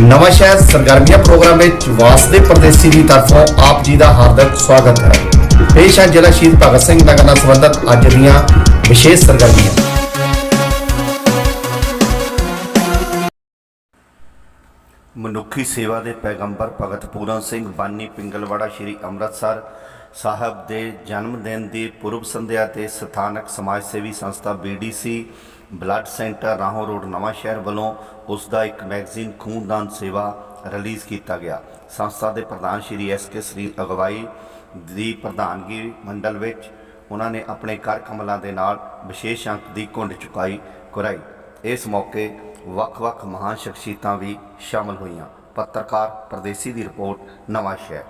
ਨਵਾਂ ਸ਼ਹਿਰ ਸਰਗਰਮੀਆਂ ਪ੍ਰੋਗਰਾਮ ਵਿੱਚ ਵਾਸਦੇ ਪਰਦੇਸੀ ਦੀ ਤਰਫੋਂ ਆਪ ਜੀ ਦਾ ਹਾਰਦਿਕ ਸਵਾਗਤ ਹੈ। ਪੇਸ਼ ਹੈ ਜ਼ਿਲ੍ਹਾ ਸ਼ਹੀਦ ਭਗਤ ਸਿੰਘ ਨਗਰ ਨਾਲ ਸੰਬੰਧਿਤ ਅੱਜ ਦੀਆਂ ਵਿਸ਼ੇਸ਼ ਸਰਗਰਮੀਆਂ। ਮਨੁੱਖੀ ਸੇਵਾ ਦੇ ਪੈਗੰਬਰ ਭਗਤ ਪੂਰਨ ਸਿੰਘ ਬਾਨੀ ਪਿੰਗਲਵਾੜਾ ਸ਼੍ਰੀ ਅੰਮ੍ਰਿਤਸਰ ਸਾਹਿਬ ਦੇ ਜਨਮ ਦਿਨ ਦੀ ਪੂਰਵ ਸੰਧਿਆ ਤੇ ਸਥਾਨਕ ਸਮਾਜ ਸੇਵੀ ਸੰਸਥਾ BDC blood centre Rahon road Nawan Shahar ਵੱਲੋਂ ਉਸ ਦਾ ਇੱਕ ਮੈਗਜ਼ੀਨ ਖੂਨਦਾਨ ਸੇਵਾ ਰਿਲੀਜ਼ ਕੀਤਾ ਗਿਆ। ਸੰਸਥਾ ਦੇ ਪ੍ਰਧਾਨ ਸ਼੍ਰੀ ਐਸ ਕੇ ਸ੍ਰੀ ਅਗਵਾਈ ਦੀ ਪ੍ਰਧਾਨਗੀ ਮੰਡਲ ਵਿੱਚ ਉਹਨਾਂ ਨੇ ਆਪਣੇ ਕਰ ਕਮਲਾਂ ਦੇ ਨਾਲ ਵਿਸ਼ੇਸ਼ ਅੰਕ ਦੀ ਘੁੰਡ ਚੁਕਾਈ, ਕੁਰਾਈ। ਇਸ ਮੌਕੇ ਵੱਖ-ਵੱਖ ਮਹਾਨ ਸ਼ਖਸੀਅਤਾਂ ਵੀ ਸ਼ਾਮਲ ਹੋਈਆਂ। ਪੱਤਰਕਾਰ ਪਰਦੇਸੀ ਦੀ ਰਿਪੋਰਟ, ਨਵਾਂ ਸ਼ਹਿਰ।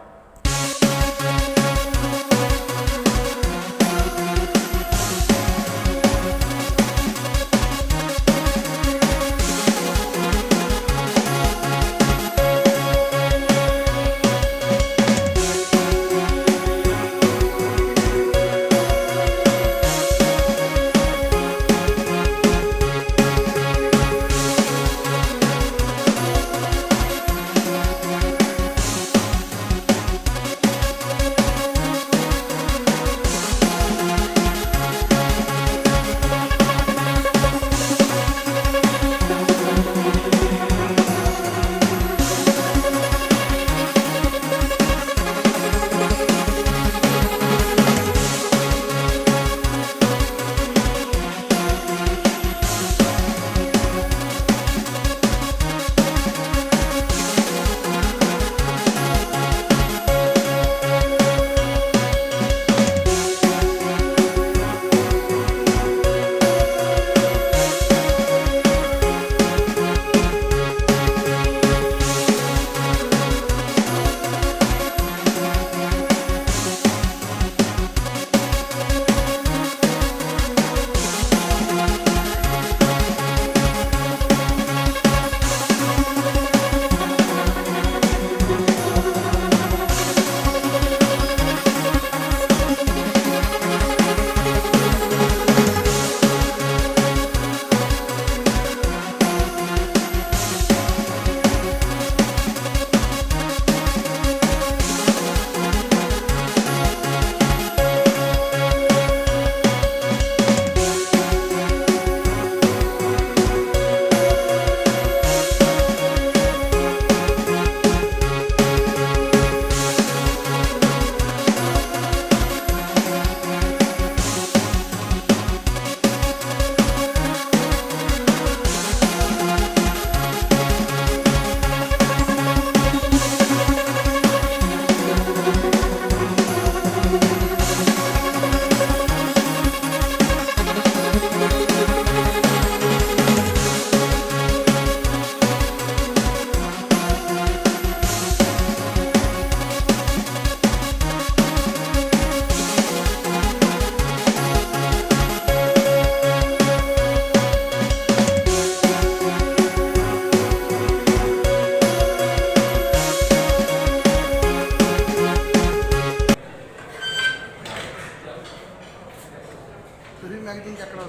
ਤੁਸੀਂ ਮੈਗਜ਼ੀਨ ਚੱਕ ਲਓ।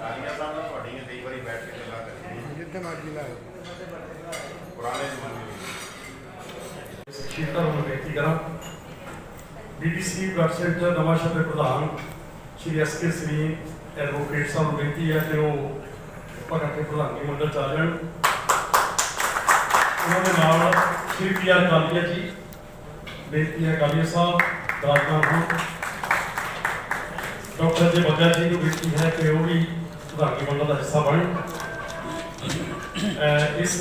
ਰਾਜੀਆਂ ਸਾਹਿਬ ਨਾਲ ਮਰਜ਼ੀ ਲਾਓ। ਪੁਰਾਣੇ ਜ਼ਮਾਨੇ ਵਿੱਚ ਨੂੰ ਬੇਨਤੀ ਕਰਾਂ। ਬੀਬੀਸੀ ਵੈਬਸਾਈਟ ਸੈਂਟਰ ਨਵਾਂ ਸ਼ਬਦ ਪ੍ਰਧਾਨ ਸ਼੍ਰੀ ਐਸ ਕੇ ਸ੍ਰੀ ਐਡਵੋਕੇਟ ਸਾਹਿਬ ਨੂੰ ਬੇਨਤੀ ਹੈ ਕਿ ਉਹ ਭਗਤ ਦੇ ਪ੍ਰਧਾਨਗੀ ਮੰਡਲ ਚ ਆ ਜਾਣ। ਉਹਨਾਂ ਦੇ ਨਾਲ ਸ਼੍ਰੀ ਪੀ ਆਰ ਕਾਲੀਆ ਜੀ ਬੇਨਤੀ ਹੈ ਕਾਲੀਆ ਸਾਹਿਬ ਬਰਾਜਮਾਨ ਹੋਣ ਡਾਕਟਰ ਜੀ ਬੱਗਾ ਜੀ ਨੂੰ ਬੇਨਤੀ ਹੈ ਕਿ ਉਹ ਵੀ ਪ੍ਰਧਾਨਗੀ ਮੰਡਲ ਦਾ ਹਿੱਸਾ ਬਣਨ ਇਸ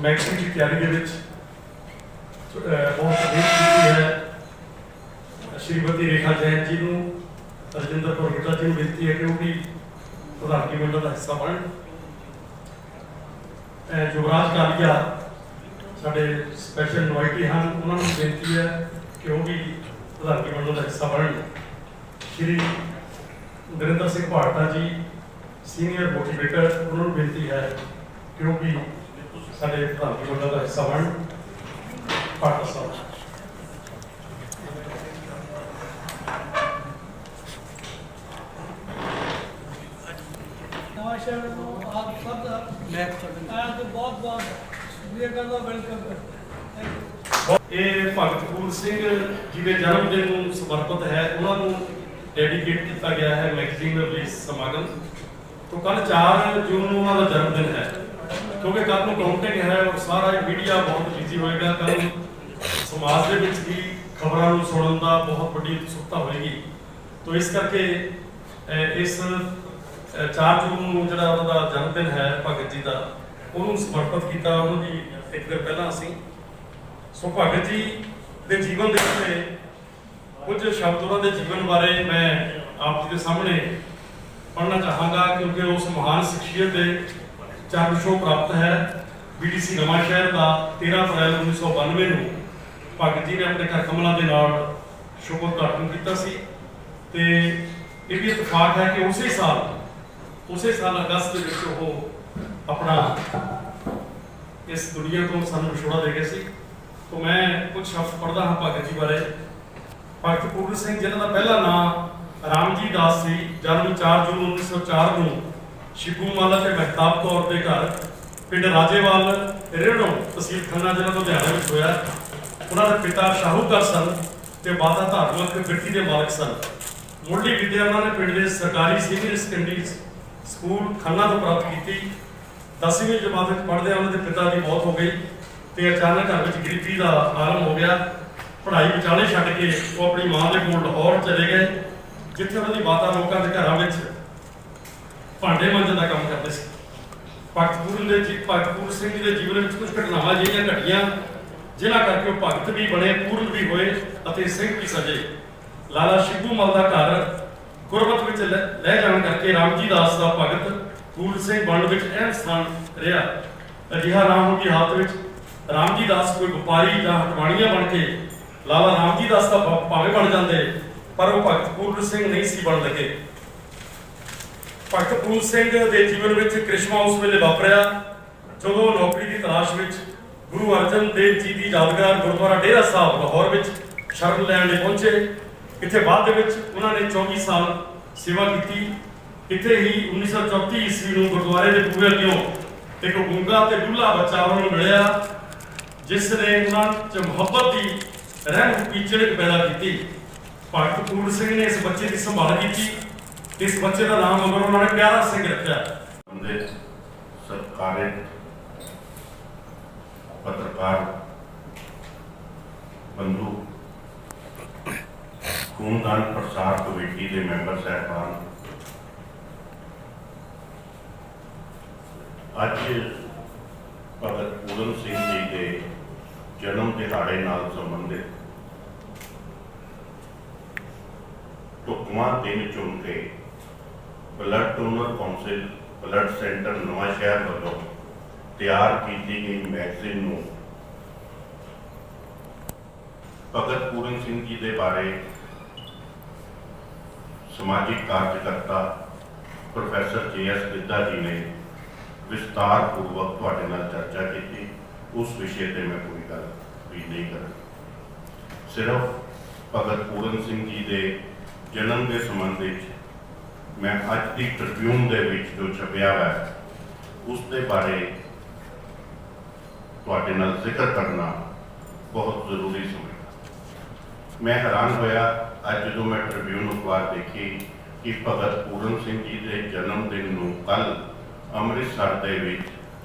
ਮੈਗਜ਼ੀਨ ਦੀ ਤਿਆਰੀ ਦੇ ਵਿੱਚ ਬਹੁਤ ਮਿਹਨਤ ਹੈ। ਸ਼੍ਰੀਮਤੀ ਰੇਖਾ ਜੈਨ ਜੀ ਨੂੰ, ਰਜਿੰਦਰ ਕੌਰ ਜੀ ਨੂੰ ਬੇਨਤੀ ਹੈ ਕਿ ਉਹ ਵੀ ਪ੍ਰਧਾਨਗੀ ਮੰਡਲ ਦਾ ਹਿੱਸਾ ਬਣਨ ਯੁਵਰਾਜ ਕਾਲੀਆ ਸਾਡੇ ਸਪੈਸ਼ਲ ਇਨਵਾਈਟੀ ਹਨ। ਉਹਨਾਂ ਨੂੰ ਬੇਨਤੀ ਹੈ ਕਿ ਉਹ ਵੀ ਵਿਧਾਨ ਮੰਡਲ ਦਾ ਹਿੱਸਾ ਬਣਨ। ਸ਼੍ਰੀ ਨਰਿੰਦਰ ਸਿੰਘ ਭਾਟਾ ਜੀ ਸੀਨੀਅਰ ਮੋਟੀਵੇਟਰ ਉਹਨਾਂ ਨੂੰ ਬੇਨਤੀ ਹੈ ਕਿ ਉਹ ਵੀ ਸਾਡੇ ਵਿਧਾਨ ਮੰਡਲ ਦਾ ਹਿੱਸਾ ਬਣਨ। ਭਾਟਾ ਸਾਹਿਬ Thank. ਆਪ ਸਭ ਦਾ ਮੈਂ ਤੇ ਬਹੁਤ ਬਹੁਤ ਇਹ ਕਰਦਾ ਵੈਲਕਮ ਕਰਦਾ। ਇਹ ਭਗਤ ਕਪੂਰ ਸਿੰਘ ਜੀ ਦੇ ਜਨਮ ਦਿਨ ਨੂੰ ਸਮਰਪਿਤ ਹੈ ਉਹਨਾਂ ਨੂੰ ਡੈਡੀਕੇਟ ਕੀਤਾ ਗਿਆ ਹੈ ਮੈਗਜ਼ੀਨ ਰਿਲੀਜ਼ ਸਮਾਗਮ। ਤੋਂ ਕੱਲ 4 ਜੂਨ ਨੂੰ ਉਹਨਾਂ ਦਾ ਜਨਮ ਦਿਨ ਹੈ। ਕਿਉਂਕਿ ਕੱਲ ਨੂੰ ਕਾਊਂਟਿੰਗ ਹੈ ਔਰ ਸਾਰਾ ਮੀਡੀਆ ਬਹੁਤ ਬਿਜ਼ੀ ਹੋਏਗਾ। ਕੱਲ ਸਮਾਜ ਦੇ ਵਿੱਚ ਵੀ ਖਬਰਾਂ ਨੂੰ ਸੁਣਨ ਦਾ ਬਹੁਤ ਵੱਡੀ ਉਤਸੁਕਤਾ ਹੋਏਗੀ। ਤੋਂ ਇਸ ਕਰਕੇ ਇਸ 4 ਜੂਨ ਨੂੰ ਜਿਹੜਾ ਉਹਨਾਂ ਦਾ ਜਨਮ ਦਿਨ ਹੈ ਭਗਤ ਜੀ ਦਾ, ਉਹਨੂੰ ਸਮਰਪਿਤ ਕੀਤਾ, ਉਹਨਾਂ ਦੀ ਇੱਕ ਦਿਨ ਪਹਿਲਾਂ ਅਸੀਂ। ਸੋ ਭਗਤ ਜੀ ਦੇ ਜੀਵਨ ਦੇ ਉੱਤੇ ਕੁਝ ਸ਼ਬਦ ਉਹਨਾਂ ਦੇ ਜੀਵਨ ਬਾਰੇ ਮੈਂ ਆਪ ਜੀ ਦੇ ਸਾਹਮਣੇ ਪੜ੍ਹਨਾ ਚਾਹਾਂਗਾ, ਕਿਉਂਕਿ ਉਸ ਮਹਾਨ ਸ਼ਖਸੀਅਤ ਦੇ ਚਰਨ ਸ਼ੋ ਪ੍ਰਾਪਤ ਹੈ। ਬੀਡੀਸੀ ਨਵਾਂ ਸ਼ਹਿਰ ਦਾ 13 ਅਪ੍ਰੈਲ 1992 ਨੂੰ ਭਗਤ ਜੀ ਨੇ ਆਪਣੇ ਘਰ ਕਮਲਾ ਦੇ ਨਾਲ ਸ਼ੁਭ ਉਦਘਾਟਨ ਕੀਤਾ ਸੀ। ਤੇ ਇਹ ਵੀ ਇਤਫਾਕ ਹੈ ਕਿ ਉਸੇ ਸਾਲ ਉਸੇ ਸਾਲ ਅਗਸਤ ਦੇ ਵਿੱਚ ਉਹ ਆਪਣਾ ਇਸ ਦੁਨੀਆ ਤੋਂ ਸਾਨੂੰ ਵਿਛੋੜਾ ਦੇ ਗਏ ਸੀ। ਤੋਂ ਮੈਂ ਕੁਝ ਸ਼ਬਦ ਪੜ੍ਹਦਾ ਹਾਂ ਭਗਤ ਜੀ ਬਾਰੇ। ਭਗਤ ਪੂਰਨ ਸਿੰਘ, ਜਿਨ੍ਹਾਂ ਦਾ ਪਹਿਲਾ ਨਾਮ ਰਾਮਜੀ ਦਾਸ ਸੀ, ਜਨਮ 4 ਜੂਨ 1904 ਨੂੰ ਸ਼ਿਬੂ ਮਾਲਾ ਤੇ ਮਹਿਤਾਬ ਕੌਰ ਦੇ ਘਰ ਪਿੰਡ ਰਾਜੇਵਾਲ ਰੇੜੋਂ ਤਹਿਸੀਲ ਖੰਨਾ ਜ਼ਿਲ੍ਹਾ ਲੁਧਿਆਣਾ ਵਿੱਚ ਹੋਇਆ। ਉਹਨਾਂ ਦੇ ਪਿਤਾ ਸ਼ਾਹੂਕਾਰ ਸਨ ਤੇ ਮਾਤਾ ਧਾਰਮਿਕ ਬਿਰਤੀ ਦੇ ਮਾਲਕ ਸਨ। ਮੁੱਢਲੀ ਵਿੱਦਿਆ ਉਹਨਾਂ ਨੇ ਪਿੰਡ ਦੇ ਸਰਕਾਰੀ ਸੀਨੀਅਰ ਸੈਕੰਡਰੀ ਸਕੂਲ ਖੰਨਾ ਤੋਂ ਪ੍ਰਾਪਤ ਕੀਤੀ। ਦਸਵੀਂ ਜਮਾਤ ਵਿੱਚ ਪੜ੍ਹਦਿਆਂ ਉਹਨਾਂ ਦੇ ਪਿਤਾ ਦੀ ਮੌਤ ਹੋ ਗਈ ਤੇ ਅਚਾਨਕ ਘਰ ਵਿੱਚ ਗਰੀਬੀ ਦਾ ਆਲਮ ਹੋ ਗਿਆ। ਪੜ੍ਹਾਈ ਵਿਚਾਲੇ ਛੱਡ ਕੇ ਉਹ ਆਪਣੀ ਮਾਂ ਦੇ ਕੋਲ ਲਾਹੌਰ ਚਲੇ ਗਏ, ਜਿੱਥੇ ਉਹਨਾਂ ਦੀ ਮਾਤਾ ਲੋਕਾਂ ਦੇ ਘਰਾਂ ਵਿੱਚ ਭਾਂਡੇ ਮਾਂਜਣ ਦਾ ਕੰਮ ਕਰਦੇ ਸੀ। ਭਗਤ ਪੂਰਨ ਦੇ ਜੀ ਭਗਤ ਸਿੰਘ ਜੀ ਦੇ ਜੀਵਨ ਵਿੱਚ ਕੁਝ ਘਟਨਾਵਾਂ ਜਿਹੜੀਆਂ ਘਟੀਆਂ, ਜਿਨ੍ਹਾਂ ਕਰਕੇ ਉਹ ਭਗਤ ਵੀ ਬਣੇ, ਪੂਰਨ ਵੀ ਹੋਏ ਅਤੇ ਸਿੰਘ ਵੀ ਸਜੇ। ਲਾਲਾ ਸ਼ਿਬੂ ਮਲ ਦਾ ਘਰ ਗੁਰਬਤ ਵਿੱਚ ਲੈ ਜਾਣ ਕਰਕੇ ਰਾਮਜੀ ਦਾਸ ਦਾ ਭਗਤ ਪੂਰਨ ਸਿੰਘ ਬਣ ਵਿੱਚ ਅਹਿਮ ਸਥਾਨ ਰਿਹਾ। ਅਜਿਹਾ ਨਾ ਦੀ ਹਾਲਤ ਵਿੱਚ ਰਾਮਜੀ ਦਾਸ ਕੋਈ ਵਪਾਰੀ ਜਾਂ ਹਟਵਾਣੀਆਂ ਬਣ ਕੇ ਲਾਲਾ ਰਾਮਜੀ ਦਾਸ ਦਾ ਭਾਵੇਂ ਬਣ ਜਾਂਦੇ, ਪਰ ਉਹ ਭਗਤ ਪੂਰਨ ਸਿੰਘ ਨਹੀਂ ਸੀ ਬਣ ਲੱਗੇ। ਭਗਤ ਪੂਰਨ ਸਿੰਘ ਦੇ ਜੀਵਨ ਵਿੱਚ ਕ੍ਰਿਸ਼ਮਾ ਉਸ ਵੇਲੇ ਵਾਪਰਿਆ, ਜਦੋਂ ਨੌਕਰੀ ਦੀ ਤਲਾਸ਼ ਵਿੱਚ ਗੁਰੂ ਅਰਜਨ ਦੇਵ ਜੀ ਦੀ ਯਾਦਗਾਰ ਗੁਰਦੁਆਰਾ ਡੇਰਾ ਸਾਹਿਬ, ਲਾਹੌਰ ਵਿੱਚ ਸ਼ਰਨ ਲੈਣ ਲਈ ਪਹੁੰਚੇ। ਇੱਥੇ ਬਾਅਦ ਦੇ ਵਿੱਚ ਉਹਨਾਂ ਨੇ 24 ਸਾਲ ਸੇਵਾ ਕੀਤੀ। ਇੱਥੇ ਹੀ 1934 ਈਸਵੀ ਨੂੰ ਗੁਰਦੁਆਰੇ ਦੇ ਬੂਹੇ ਅੱਗਿਓਂ ਇੱਕ ਗੁੰਗਾ ਤੇ ਡੁੱਲਾ ਬੱਚਾ ਉਹਨਾਂ ਨੂੰ ਮਿਲਿਆ, ਜਿਸ ਨੇ ਉਹਨਾਂ 'ਚ ਮੁਹੱਬਤ ਦੀ ਰਹਿਮ ਪੀਚੜਕ ਪੈਦਾ ਕੀਤੀ। ਭਗਤ ਪੂਰਨ ਸਿੰਘ ਨੇ ਇਸ ਬੱਚੇ ਦੀ ਸੰਭਾਲ ਕੀਤੀ। ਇਸ ਬੱਚੇ ਦਾ ਨਾਮ ਮਗਰ ਉਹਨਾਂ ਨੇ ਪਿਆਰਾ ਸਿੰਘ ਰੱਖਿਆ। ਬੰਦੇ, ਸਰਕਾਰੇ, ਪੱਤਰਕਾਰ ਬੰਧੂ ਖੂਨਦਾਨ ਪ੍ਰਸਾਰ ਕਮੇਟੀ ਦੇ ਮੈਂਬਰ ਸਾਹਿਬਾਨ। ਅੱਜ ਭਗਤ ਪੂਰਨ ਸਿੰਘ ਜੀ ਦੇ ਜਨਮ ਦਿਹਾੜੇ ਨਾਲ ਸੰਬੰਧਿਤ ਢੁਕਵਾਂ ਦਿਨ ਚੁਣ ਕੇ blood donor council blood centre Nawan Shahar ਵੱਲੋਂ ਤਿਆਰ ਕੀਤੀ ਗਈ ਮੈਗਜ਼ੀਨ ਨੂੰ ਭਗਤ ਪੂਰਨ ਸਿੰਘ ਜੀ ਦੇ ਬਾਰੇ ਸਮਾਜਿਕ ਕਾਰਜਕਰਤਾ professor J S Giddha ji ਨੇ ਵਿਸਤਾਰ ਪੂਰਵਕ ਤੁਹਾਡੇ ਨਾਲ ਚਰਚਾ ਕੀਤੀ। ਉਸ ਵਿਸ਼ੇ ਤੇ ਮੈਂ ਕੋਈ ਗੱਲ ਵੀ ਨਹੀਂ ਕਰਾਂ ਸਿਰਫ ਭਗਤ ਪੂਰਨ ਸਿੰਘ ਜੀ ਦੇ ਜਨਮ ਦੇ ਸੰਬੰਧ ਵਿੱਚ ਮੈਂ ਅੱਜ ਦੀ ਟ੍ਰਿਬਿਊਨ ਦੇ ਵਿੱਚ ਜੋ ਛਪਿਆ ਹੈ, ਉਸ ਦੇ ਬਾਰੇ ਤੁਹਾਡੇ ਨਾਲ ਜ਼ਿਕਰ ਕਰਨਾ ਬਹੁਤ ਜ਼ਰੂਰੀ ਸਮਝਦਾ। ਮੈਂ ਹੈਰਾਨ ਹੋਇਆ ਅੱਜ ਜਦੋਂ ਮੈਂ ਟ੍ਰਿਬਿਊਨ ਅਖਬਾਰ ਦੇਖੀ ਕਿ ਭਗਤ ਪੂਰਨ ਸਿੰਘ ਜੀ ਦੇ ਜਨਮ ਦਿਨ ਨੂੰ ਕੱਲ ਅੰਮ੍ਰਿਤਸਰ ਦੇ ਵਿੱਚ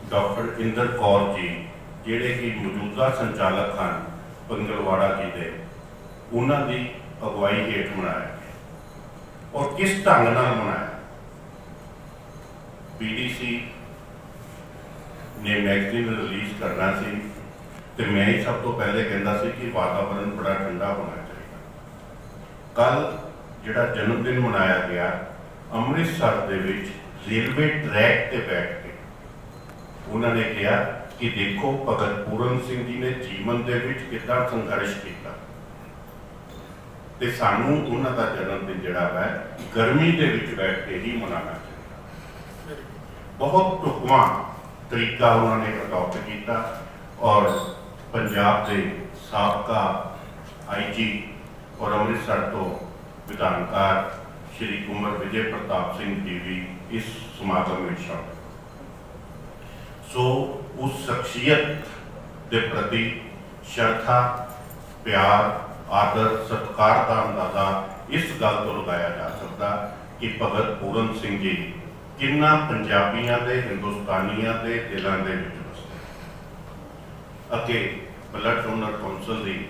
ਡਾਕਟਰ ਇੰਦਰ ਕੌਰ ਜੀ, ਜਿਹੜੇ ਕਿ ਮੌਜੂਦਾ ਸੰਚਾਲਕ ਹਨ, ਪੰਗਲਵਾੜਾ ਜੀ ਦੇ, ਉਹਨਾਂ ਦੀ ਅਗਵਾਈ ਹੇਠ ਮਨਾਇਆ ਗਿਆ। ਔਰ ਕਿਸ ਢੰਗ ਨਾਲ ਮਨਾਇਆ? ਬੀਡੀਸੀ ਨੇ ਮੈਗਜ਼ੀਨ ਰਿਲੀਜ਼ ਕਰਨਾ ਸੀ ਤੇ ਮੈਂ ਹੀ ਸਭ ਤੋਂ ਪਹਿਲੇ ਕਹਿੰਦਾ ਸੀ ਕਿ ਵਾਤਾਵਰਣ ਬੜਾ ਠੰਡਾ ਹੋਣਾ ਕੱਲ ਜਿਹੜਾ ਜਨਮ ਦਿਨ ਮਨਾਇਆ ਗਿਆ, ਅੰਮ੍ਰਿਤਸਰ ਦੇ ਵਿੱਚ ਰੇਲਵੇ ਟਰੈਕ ਤੇ ਬੈਠ ਕੇ ਉਹਨਾਂ ਨੇ ਕਿਹਾ ਕਿ ਦੇਖੋ ਭਗਤ ਪੂਰਨ ਸਿੰਘ ਜੀ ਨੇ ਜੀਵਨ ਦੇ ਵਿੱਚ ਕਿੱਦਾਂ ਸੰਘਰਸ਼ ਕੀਤਾ। ਤੇ ਸਾਨੂੰ ਉਹਨਾਂ ਦਾ ਜਨਮ ਦਿਨ ਜਿਹੜਾ ਹੈ, ਗਰਮੀ ਦੇ ਵਿੱਚ ਬੈਠ ਕੇ ਹੀ ਮਨਾਉਣਾ ਚਾਹੀਦਾ। ਬਹੁਤ ਢੁਕਵਾਂ ਤਰੀਕਾ ਉਹਨਾਂ ਨੇ ਅਡਾਪਟ ਕੀਤਾ ਔਰ ਪੰਜਾਬ ਦੇ ਸਾਬਕਾ ਆਈਜੀ ਔਰ ਅੰਮ੍ਰਿਤਸਰ ਤੋਂ ਵਿਧਾਨਕਾਰ ਸ਼੍ਰੀ ਕੁੰਵਰ ਵਿਜੇ ਪ੍ਰਤਾਪ ਸਿੰਘ ਜੀ ਵੀ ਇਸ ਸਮਾਗਮ ਵਿੱਚ ਸ਼ਾਮਲ ਸੋ ਉਸ ਸ਼ਖਸੀਅਤ ਦੇ ਪ੍ਰਤੀ ਸ਼ਰਧਾ, ਪਿਆਰ, ਆਦਰ, ਸਤਿਕਾਰ ਦਾ ਅੰਦਾਜ਼ਾ ਇਸ ਗੱਲ ਤੋਂ ਲਗਾਇਆ ਜਾ ਸਕਦਾ ਕਿ ਭਗਤ ਪੂਰਨ ਸਿੰਘ ਜੀ ਕਿੰਨਾ ਪੰਜਾਬੀਆਂ ਦੇ, ਹਿੰਦੁਸਤਾਨੀਆਂ ਦੇ ਦਿਲਾਂ ਦੇ ਵਿੱਚ ਵਸਦੇ ਅਤੇ ਬਲੱਡ ਡੋਨਰ ਕੌਂਸਲ ਦੀ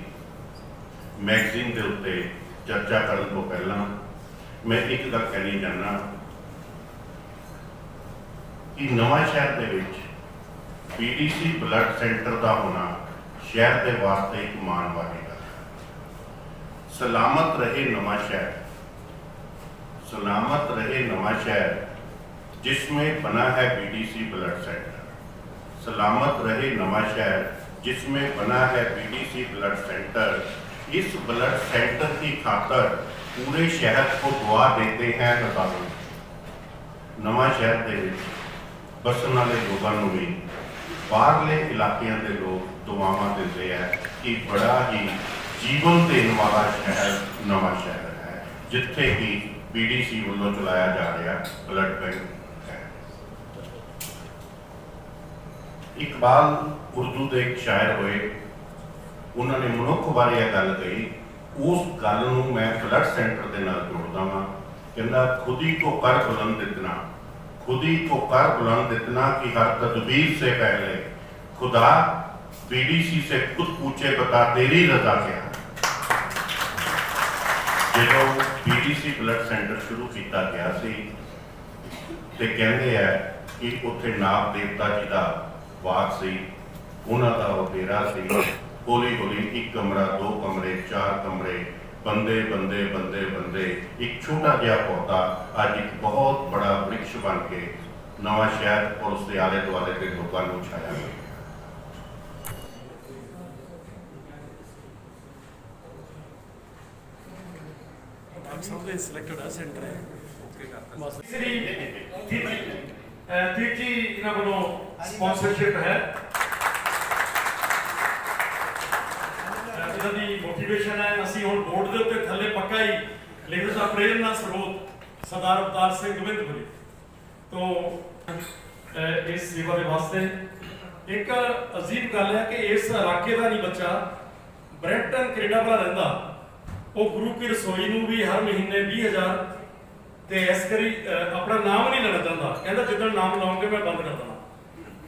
ਮੈਗਜ਼ੀਨ ਦੇ ਉੱਤੇ ਚਰਚਾ ਕਰਨ ਤੋਂ ਪਹਿਲਾਂ ਮੈਂ ਇੱਕ ਗੱਲ ਕਹਿਣੀ ਚਾਹੁੰਦਾ ਕਿ ਨਵਾਂ ਸ਼ਹਿਰ ਦੇ ਵਿੱਚ ਪੀਡੀਸੀ ਬਲੱਡ ਸੈਂਟਰ ਦਾ ਹੋਣਾ ਸ਼ਹਿਰ ਦੇ ਵਾਸਤੇ ਇੱਕ ਮਾਣ ਵਾਲੀ ਗੱਲ ਹੈ ਸਲਾਮਤ ਰਹੇ ਨਵਾਂ ਸ਼ਹਿਰ सलामत रहे नवा शहर जिसमें बना है बीडीसी ब्लड सेंटर सलामत रहे नवा शहर जिसमें बना है बीडीसी ब्लड सेंटर इस ब्लड सेंटर की खातर पूरे शहर को दुआ देते हैं नजारों ਨਵਾਂ ਸ਼ਹਿਰ ਦੇ ਵਿੱਚ ਬਸਣ ਵਾਲੇ ਲੋਕਾਂ ਨੂੰ ਵੀ ਬਾਹਰਲੇ ਇਲਾਕਿਆਂ ਦੇ ਲੋਕ ਦੁਆਵਾਂ ਦਿੰਦੇ ਆ ਕਿ ਬੜਾ ਹੀ ਜੀਵਨ ਦੇਣ ਵਾਲਾ ਸ਼ਹਿਰ ਨਵਾਂ ਸ਼ਹਿਰ ਹੈ ਜਿੱਥੇ ਕਿ ਪੀਡੀਸੀ ਵੱਲੋਂ ਚਲਾਇਆ ਜਾ ਰਿਹਾ ਬਲੱਡ ਬੈਂਕ ਹੈ ਇਕਬਾਲ ਉਰਦੂ ਦੇ ਇੱਕ ਸ਼ਾਇਰ ਹੋਏ ਉਹਨਾਂ ਨੇ ਮਨੁੱਖ ਬਾਰੇ ਇਹ ਗੱਲ ਕਹੀ ਉਸ ਗੱਲ ਨੂੰ ਮੈਂ ਬਲੱਡ ਸੈਂਟਰ ਦੇ ਨਾਲ ਜੋੜਦਾ ਹਾਂ ਕਹਿੰਦਾ ਖੁਦੀ ਕੋ ਕਰ ਬੁਲੰਦ ਇਤਨਾ खुदी को कर बुलंद इतना कि हर तदबीर से पहले खुदा बीडीसी से खुद पूछे बता तेरी रजा क्या ਜਦੋਂ ਬੀਡੀਸੀ ਬਲੱਡ ਸੈਂਟਰ ਸ਼ੁਰੂ ਕੀਤਾ ਗਿਆ ਸੀ ਤੇ ਕਹਿੰਦੇ ਆ ਕਿ ਉੱਥੇ ਨਾਗ ਦੇਵਤਾ ਜੀ ਦਾ ਵਾਸ ਸੀ ਉਹਨਾਂ ਦਾ ਉਹ ਡੇਰਾ ਸੀ ਹੌਲੀ ਹੌਲੀ ਇੱਕ ਕਮਰਾ ਦੋ ਕਮਰੇ ਚਾਰ ਕਮਰੇ ਬੰਦੇ ਬੰਦੇ ਬੰਦੇ ਬੰਦੇ ਇੱਕ ਛੋਟਾ ਜਿਹਾ ਪੌਦਾ ਅੱਜ ਇੱਕ ਬਹੁਤ ਬੜਾ ਵ੍ਰਿਕਸ਼ ਬਣ ਕੇ ਨਵਾਂ ਸ਼ਹਿਰ ਔਰ ਉਸ ਦੇ ਆਲੇ ਦੁਆਲੇ ਦੇ ਲੋਕਾਂ ਨੂੰ ਛਾਇਆ ਗਿਆ ਡਾਕਟਰ ਸਾਹਿਬ ਦੇ ਸਿਲੈਕਟਡ ਆ ਸੈਂਟਰ ਹੈ। ਬਸ ਤੀਸਰੀ ਤੀਜੀ ਇਹਨਾਂ ਵੱਲੋਂ ਸਪਾਂਸਰਸ਼ਿਪ ਹੈ ਅਹ ਇਹਨਾਂ ਦੀ ਮੋਟੀਵੇਸ਼ਨ ਹੈ ਅਸੀਂ ਹੁਣ ਬੋਰਡ ਦੇ ਉੱਤੇ ਥੱਲੇ ਪੱਕਾ ਹੀ ਲਿਖਦੇ ਦਾ ਪ੍ਰੇਰਨਾ ਸਰੋਤ ਸਰਦਾਰ ਅਵਤਾਰ ਸਿੰਘ ਗੋਬਿੰਦਪੁਰੀ ਤੋਂ ਇਸ ਸੇਵਾ ਦੇ ਵਾਸਤੇ ਇੱਕ ਅਜੀਬ ਗੱਲ ਹੈ ਕਿ ਇਸ ਇਲਾਕੇ ਦਾ ਨਹੀਂ ਬੱਚਾ, ਬ੍ਰੈਂਟਨ, ਕੈਨੇਡਾ ਭਲਾ ਰਹਿੰਦਾ। ਉਹ ਗੁਰੂ ਕੀ ਰਸੋਈ ਨੂੰ ਵੀ ਹਰ ਮਹੀਨੇ 20000 ਤੇ ਇਸ ਕਰੀ ਆਪਣਾ ਨਾਮ ਨਹੀਂ ਲੈਣਾ ਚਾਹੁੰਦਾ। ਕਹਿੰਦਾ ਜਿੱਦਣ ਨਾਮ ਲਾਉਂਗੇ ਮੈਂ ਬੰਦ ਕਰ ਦੇਣਾ।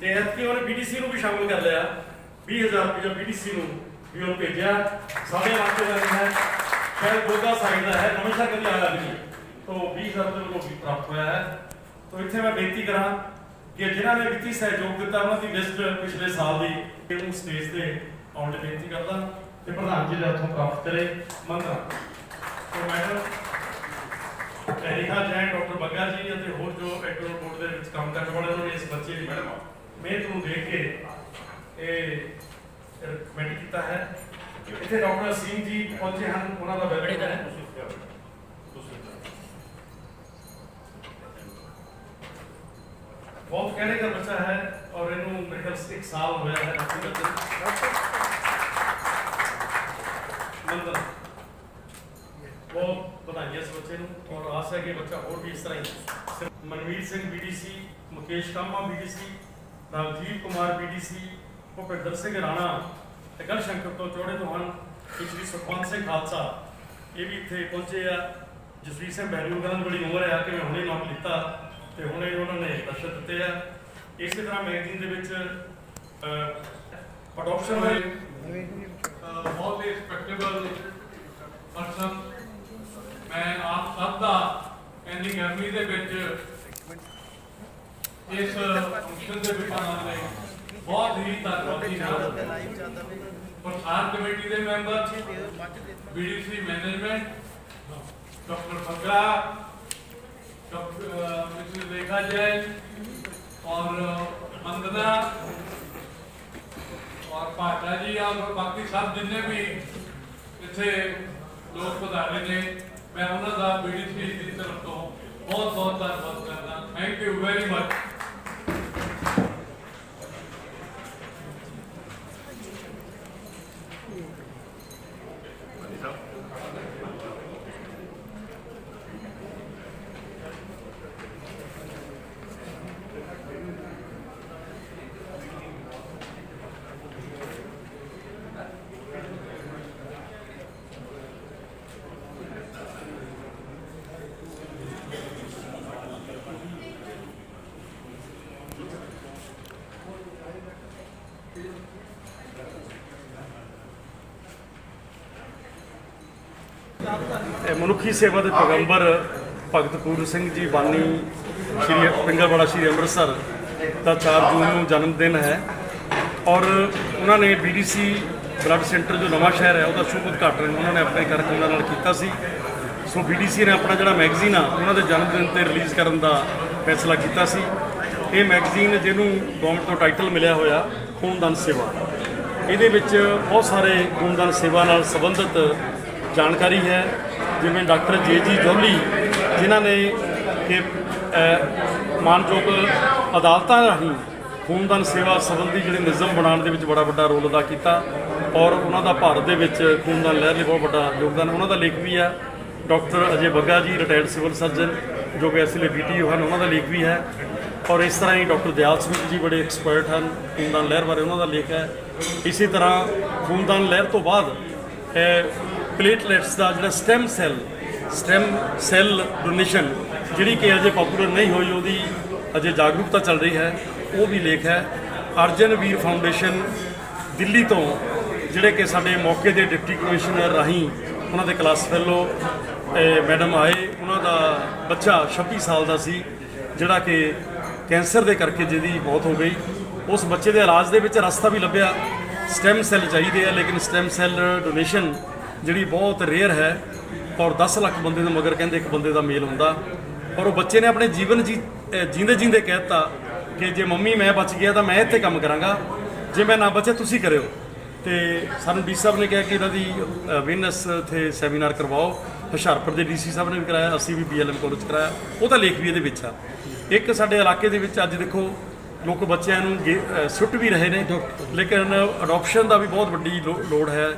ਤੇ ਐਤਕੀ ਉਹਨੇ ਬੀਡੀਸੀ ਨੂੰ ਵੀ ਸ਼ਾਮਲ ਕਰ ਲਿਆ 20000 ਰੁਪਏ ਬੀਡੀਸੀ ਨੂੰ। ਵੀ ਉਹ ਭੇਜਿਆ। ਸਾਡੇ ਇਲਾਕੇ ਦਾ ਹੈ ਸ਼ਾਇਦ ਗੋਗਾ ਸਾਈਡ ਦਾ ਹੈ ਸ਼ਹਿਰ ਕਦੀ ਆਇਆ ਨਹੀਂ। ਤੋਂ 20000 ਰੁਪਏ ਨੂੰ ਵੀ ਪ੍ਰਾਪਤ ਹੋਇਆ ਹੈ। ਤੋਂ ਇੱਥੇ ਮੈਂ ਬੇਨਤੀ ਕਰਾਂ ਕਿ ਜਿਨ੍ਹਾਂ ਨੇ ਵਿੱਤੀ ਸਹਿਯੋਗ ਦਿੱਤਾ ਉਹਨਾਂ ਦੀ ਲਿਸਟ ਪਿਛਲੇ ਸਾਲ ਦੀ ਇਹਨੂੰ ਸਟੇਜ ਤੇ ਆਉਣ ਲਈ ਬੇਨਤੀ ਕਰਦਾ ਤੇ ਪ੍ਰਧਾਨ ਜੀ ਦਾ ਉੱਥੋਂ ਪ੍ਰਾਪਤ ਕਰੇ ਮੰਤਰਾ ਤੋਂ ਮੈਡਮ ਰੇਖਾ ਜੈਨ ਡਾਕਟਰ ਬੱਗਾ ਜੀ ਅਤੇ ਹੋਰ ਜੋ ਐਕਟਰ ਬੋਰਡ ਦੇ ਵਿੱਚ ਕੰਮ ਕਰਨ ਵਾਲੇ ਉਹਨਾਂ ਨੇ ਇਸ ਬੱਚੇ ਦੀ ਮੈਡਮ ਮਿਹਨਤ ਨੂੰ ਦੇਖ ਕੇ ਇਹ ਕਮੈਂਟ ਕੀਤਾ ਹੈ। ਇੱਥੇ ਡਾਕਟਰ ਸਿੰਘ ਜੀ ਪਹੁੰਚੇ ਹਨ ਉਹਨਾਂ ਦਾ ਵੈਲਕਮ ਹੈ। ਬਹੁਤ ਕਹਿਣੇ ਦਾ ਬੱਚਾ ਹੈ ਔਰ ਇਹਨੂੰ ਮੇਰੇ ਖਿਆਲ ਇੱਕ ਸਾਲ ਹੋਇਆ ਹੈ। ਮੰਦਰ ਬਹੁਤ ਵਧਾਈਆਂ ਇਸ ਬੱਚੇ ਨੂੰ ਔਰ ਆਸ ਹੈ ਕਿ ਬੱਚਾ ਹੋਰ ਵੀ ਇਸ ਤਰ੍ਹਾਂ ਹੀ Manveer Singh BDC Mukesh Kama BDC Rajiv Kumar BDC Bhupinder Singh Rana ਤੇ ਗੜ ਤੋਂ ਚੋੜੇ ਤੋਂ ਹਨ ਪਿਛਲੀ ਸੁਖਵੰਤ ਸਿੰਘ ਖਾਲਸਾ। ਇਹ ਵੀ ਇੱਥੇ ਪਹੁੰਚੇ ਆ। ਜਸਵੀਰ ਸਿੰਘ ਬੈਰੂ ਕਰਨ ਬੜੀ ਉਮਰ ਆ ਕਿ ਮੈਂ ਹੁਣੇ ਨਾਮ ਲਿੱਤਾ ਤੇ ਹੁਣੇ ਉਹਨਾਂ ਨੇ ਦਰਸ਼ਕ ਦਿੱਤੇ ਆ। ਇਸੇ ਤਰ੍ਹਾਂ ਮੈਗਜ਼ੀਨ ਦੇ ਵਿੱਚ ਅਡਾਪਸ਼ਨ ਵਾਲੀ ਬਹੁਤ ਹੀ ਰਿਸਪੈਕਟੇਬਲ ਪਰਸਨ ਮੈਂ ਆਪ ਸਭ ਦਾ ਇੰਨੀ ਗਰਮੀ ਦੇ ਵਿੱਚ ਇਸ ਫੰਕਸ਼ਨ ਦੇ ਵਿੱਚ ਆਉਣ ਲਈ ਬਹੁਤ ਹੀ ਧੰਨਵਾਦੀ ਹਾਂ ਪ੍ਰਧਾਨ ਕਮੇਟੀ ਦੇ member BDC management doctor Bagga doctor mister Rekha Jain और वंदना और ਭਾਟਾ ਜੀ और ਬਾਕੀ ਸਭ ਜਿੰਨੇ ਵੀ ਇੱਥੇ ਲੋਕ ਪਧਾਰੇ ਨੇ ਮੈਂ ਉਹਨਾਂ ਦਾ ਬੀਡੀਸੀ ਦੀ ਤਰਫ ਤੋਂ ਬਹੁਤ ਬਹੁਤ ਧੰਨਵਾਦ ਕਰਦਾ ਥੈਂਕ ਯੂ ਵੈਰੀ ਮਚ ਮਨੁੱਖੀ ਸੇਵਾ ਦੇ ਪੈਗੰਬਰ ਭਗਤ ਪੂਰਨ ਸਿੰਘ ਜੀ ਬਾਨੀ, ਸ਼੍ਰੀ ਪਿੰਗਲਵਾੜਾ, ਸ਼੍ਰੀ ਅੰਮ੍ਰਿਤਸਰ ਦਾ 4 ਜੂਨ ਨੂੰ ਜਨਮ ਦਿਨ ਹੈ। ਔਰ ਉਹਨਾਂ ਨੇ ਬੀਡੀਸੀ ਬਲੱਡ ਸੈਂਟਰ ਜੋ ਨਵਾਂ ਸ਼ਹਿਰ ਹੈ, ਉਹਦਾ ਸ਼ੁਭ ਉਦਘਾਟਨ ਉਹਨਾਂ ਨੇ ਆਪਣੇ ਕਰਕੇ ਉਹਨਾਂ ਨਾਲ ਕੀਤਾ ਸੀ। ਸੋ ਬੀਡੀਸੀ ਨੇ ਆਪਣਾ ਜਿਹੜਾ ਮੈਗਜ਼ੀਨ ਆ, ਉਹਨਾਂ ਦੇ ਜਨਮ ਦਿਨ ਤੇ ਰਿਲੀਜ਼ ਕਰਨ ਦਾ ਫੈਸਲਾ ਕੀਤਾ ਸੀ। ਇਹ ਮੈਗਜ਼ੀਨ ਜਿਹਨੂੰ ਗਵਰਨਮੈਂਟ ਤੋਂ ਟਾਈਟਲ ਮਿਲਿਆ ਹੋਇਆ, ਖੂਨਦਾਨ ਸੇਵਾ। ਇਹਦੇ ਵਿੱਚ ਬਹੁਤ ਸਾਰੇ ਖੂਨਦਾਨ ਸੇਵਾ ਨਾਲ ਸੰਬੰਧਿਤ ਜਾਣਕਾਰੀ ਹੈ। ਜਿਵੇਂ ਡਾਕਟਰ ਜੇ ਜੀ ਜੋਲੀ ਜਿਨ੍ਹਾਂ ਨੇ ਕਿ ਮਾਨਯੋਗ ਅਦਾਲਤਾਂ ਰਾਹੀਂ ਖੂਨਦਾਨ ਸੇਵਾ ਸੰਬੰਧੀ ਜਿਹੜੇ ਨਿਯਮ ਬਣਾਉਣ ਦੇ ਵਿੱਚ ਬੜਾ ਵੱਡਾ ਰੋਲ ਅਦਾ ਕੀਤਾ ਔਰ ਉਹਨਾਂ ਦਾ ਭਾਰਤ ਦੇ ਵਿੱਚ ਖੂਨਦਾਨ ਲਹਿਰ ਲਈ ਬਹੁਤ ਵੱਡਾ ਯੋਗਦਾਨ ਉਹਨਾਂ ਦਾ ਲੇਖ ਵੀ ਹੈ। ਡਾਕਟਰ ਅਜੇ ਬੱਗਾ ਜੀ ਰਿਟਾਇਰਡ ਸਿਵਲ ਸਰਜਨ ਜੋ ਕਿ ਇਸ ਵੇਲੇ ਬੀਟੀਓ ਹਨ, ਉਹਨਾਂ ਦਾ ਲੇਖ ਵੀ ਹੈ। ਔਰ ਇਸ ਤਰ੍ਹਾਂ ਹੀ ਡਾਕਟਰ ਦਿਆਲ ਸਿੰਘ ਜੀ ਬੜੇ ਐਕਸਪਰਟ ਹਨ, ਖੂਨਦਾਨ ਲਹਿਰ ਬਾਰੇ ਉਹਨਾਂ ਦਾ ਲੇਖ ਹੈ। ਇਸੇ ਤਰ੍ਹਾਂ ਖੂਨਦਾਨ ਲਹਿਰ ਤੋਂ ਬਾਅਦ ਪਲੇਟਲੈਟਸ ਦਾ ਜਿਹੜਾ stem cell stem cell donation ਜਿਹੜੀ ਕਿ ਅਜੇ ਪਪੂਲਰ ਨਹੀਂ ਹੋਈ, ਉਹਦੀ ਅਜੇ ਜਾਗਰੂਕਤਾ ਚੱਲ ਰਹੀ ਹੈ, ਉਹ ਵੀ ਲੇਖ ਹੈ। ਅਰਜਨ ਵੀਰ ਫਾਊਂਡੇਸ਼ਨ ਦਿੱਲੀ ਤੋਂ, ਜਿਹੜੇ ਕਿ ਸਾਡੇ ਮੌਕੇ ਦੇ ਡਿਪਟੀ ਕਮਿਸ਼ਨਰ ਰਾਹੀਂ ਉਹਨਾਂ ਦੇ ਕਲਾਸ ਫੈਲੋ ਮੈਡਮ ਆਏ, ਉਹਨਾਂ ਦਾ ਬੱਚਾ 26 ਸਾਲ ਦਾ ਸੀ, ਜਿਹੜਾ ਕਿ ਕੈਂਸਰ ਦੇ ਕਰਕੇ ਜਿਹਦੀ ਮੌਤ ਹੋ ਗਈ। ਉਸ ਬੱਚੇ ਦੇ ਇਲਾਜ ਦੇ ਵਿੱਚ ਰਸਤਾ ਵੀ ਲੱਭਿਆ। ਸਟੈਮ ਸੈੱਲ ਚਾਹੀਦੇ ਆ, ਲੇਕਿਨ ਸਟੈਮ ਸੈੱਲ ਡੋਨੇਸ਼ਨ ਜਿਹੜੀ ਬਹੁਤ ਰੇਅਰ ਹੈ ਔਰ 10 ਲੱਖ ਬੰਦੇ ਦੇ ਮਗਰ ਕਹਿੰਦੇ ਇੱਕ ਬੰਦੇ ਦਾ ਮੇਲ ਹੁੰਦਾ। ਔਰ ਉਹ ਬੱਚੇ ਨੇ ਆਪਣੇ ਜੀਵਨ ਜੀ ਅਹ ਜੀਂਦੇ ਜੀਂਦੇ ਕਹਿਤਾ ਕਿ ਜੇ ਮੰਮੀ ਮੈਂ ਬਚ ਗਿਆ ਤਾਂ ਮੈਂ ਇੱਥੇ ਕੰਮ ਕਰਾਂਗਾ। ਜੇ ਮੈਂ ਨਾ ਬਚਿਆ ਤੁਸੀਂ ਕਰਿਓ। ਤੇ ਸਾਨੂੰ ਡੀ ਸਾਹਿਬ ਨੇ ਕਿਹਾ ਕਿ ਇਹਨਾਂ ਦੀ ਅਵੇਅਰਨੈਸ ਤੇ ਸੈਮੀਨਾਰ ਕਰਵਾਓ। ਹੁਸ਼ਿਆਰਪੁਰ ਦੇ ਡੀਸੀ ਸਾਹਿਬ ਨੇ ਵੀ ਕਰਾਇਆ, ਅਸੀਂ ਵੀ ਬੀਐਲਐਮ ਕਾਲਜ ਕਰਾਇਆ। ਉਹਦਾ ਲੇਖ ਵੀ ਇਹਦੇ ਵਿੱਚ ਆ। ਇੱਕ ਸਾਡੇ ਇਲਾਕੇ ਦੇ ਵਿੱਚ ਅੱਜ ਦੇਖੋ ਲੋਕ ਬੱਚਿਆਂ ਨੂੰ ਗੇ- ਸੁੱਟ ਵੀ ਰਹੇ ਨੇ। ਲੇਕਿਨ ਅਡਾਪਸ਼ਨ ਦਾ ਵੀ ਬਹੁਤ ਵੱਡੀ ਲੋ- ਲੋੜ ਹੈ।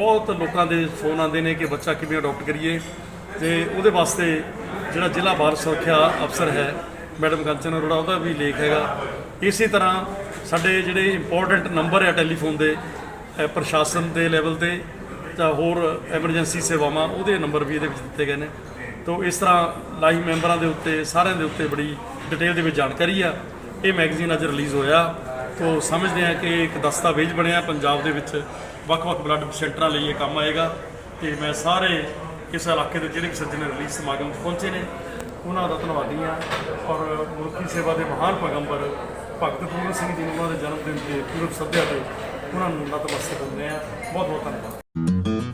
ਬਹੁਤ ਲੋਕਾਂ ਦੇ ਫੋਨ ਆਉਂਦੇ ਨੇ ਕਿ ਬੱਚਾ ਕਿਵੇਂ ਅਡਾਪਟ ਕਰੀਏ ਤੇ ਉਹਦੇ ਵਾਸਤੇ ਜਿਹੜਾ ਜ਼ਿਲ੍ਹਾ ਬਾਲ ਸੁਰੱਖਿਆ ਅਫਸਰ ਹੈ, ਮੈਡਮ ਕੰਚਨ ਅਰੋੜਾ, ਉਹਦਾ ਵੀ ਲੇਖ ਹੈਗਾ। ਇਸੇ ਤਰ੍ਹਾਂ ਸਾਡੇ ਜਿਹੜੇ ਇੰਪੋਰਟੈਂਟ ਨੰਬਰ ਹੈ ਟੈਲੀਫੋਨ ਦੇ ਪ੍ਰਸ਼ਾਸਨ ਦੇ ਲੈਵਲ ਤੇ ਜਾਂ ਹੋਰ ਐਮਰਜੈਂਸੀ ਸੇਵਾਵਾਂ, ਉਹਦੇ ਨੰਬਰ ਵੀ ਇਹਦੇ ਵਿੱਚ ਦਿੱਤੇ ਗਏ ਨੇ। ਤੋਂ ਇਸ ਤਰ੍ਹਾਂ ਲਾਈਵ ਮੈਂਬਰਾਂ ਦੇ ਉੱਤੇ, ਸਾਰਿਆਂ ਦੇ ਉੱਤੇ ਬੜੀ ਡਿਟੇਲ ਦੇ ਵਿੱਚ ਜਾਣਕਾਰੀ ਆ। ਇਹ ਮੈਗਜ਼ੀਨ ਅੱਜ ਰਿਲੀਜ਼ ਹੋਇਆ। ਤੋਂ ਸਮਝਦੇ ਆ ਕਿ ਇੱਕ ਦਸਤਾਵੇਜ਼ ਬਣਿਆ ਪੰਜਾਬ ਦੇ ਵਿੱਚ। ਵੱਖ-ਵੱਖ ਬਲੱਡ ਸੈਂਟਰਾਂ ਲਈ ਇਹ ਕੰਮ ਆਏਗਾ ਤੇ ਮੈਂ ਸਾਰੇ ਇਸ ਇਲਾਕੇ ਦੇ ਜਿਹੜੇ ਵੀ ਸੱਜਣ ਰਿਲੀਜ਼ ਸਮਾਗਮ 'ਚ ਪਹੁੰਚੇ ਨੇ, ਉਹਨਾਂ ਦਾ ਧੰਨਵਾਦੀ ਹਾਂ ਔਰ ਮੁਲਕੀ ਸੇਵਾ ਦੇ ਮਹਾਨ ਪੈਗੰਬਰ ਭਗਤ ਪੂਰਨ ਸਿੰਘ ਜੀ ਨੂੰ ਉਹਨਾਂ ਦੇ ਜਨਮ ਦਿਨ ਤੇ ਪੂਰਬ ਸੱਦਿਆ ਤੇ ਉਹਨਾਂ ਨੂੰ ਨਤਮਸਤਕ ਹੁੰਦੇ ਆ ਬਹੁਤ ਬਹੁਤ ਧੰਨਵਾਦ।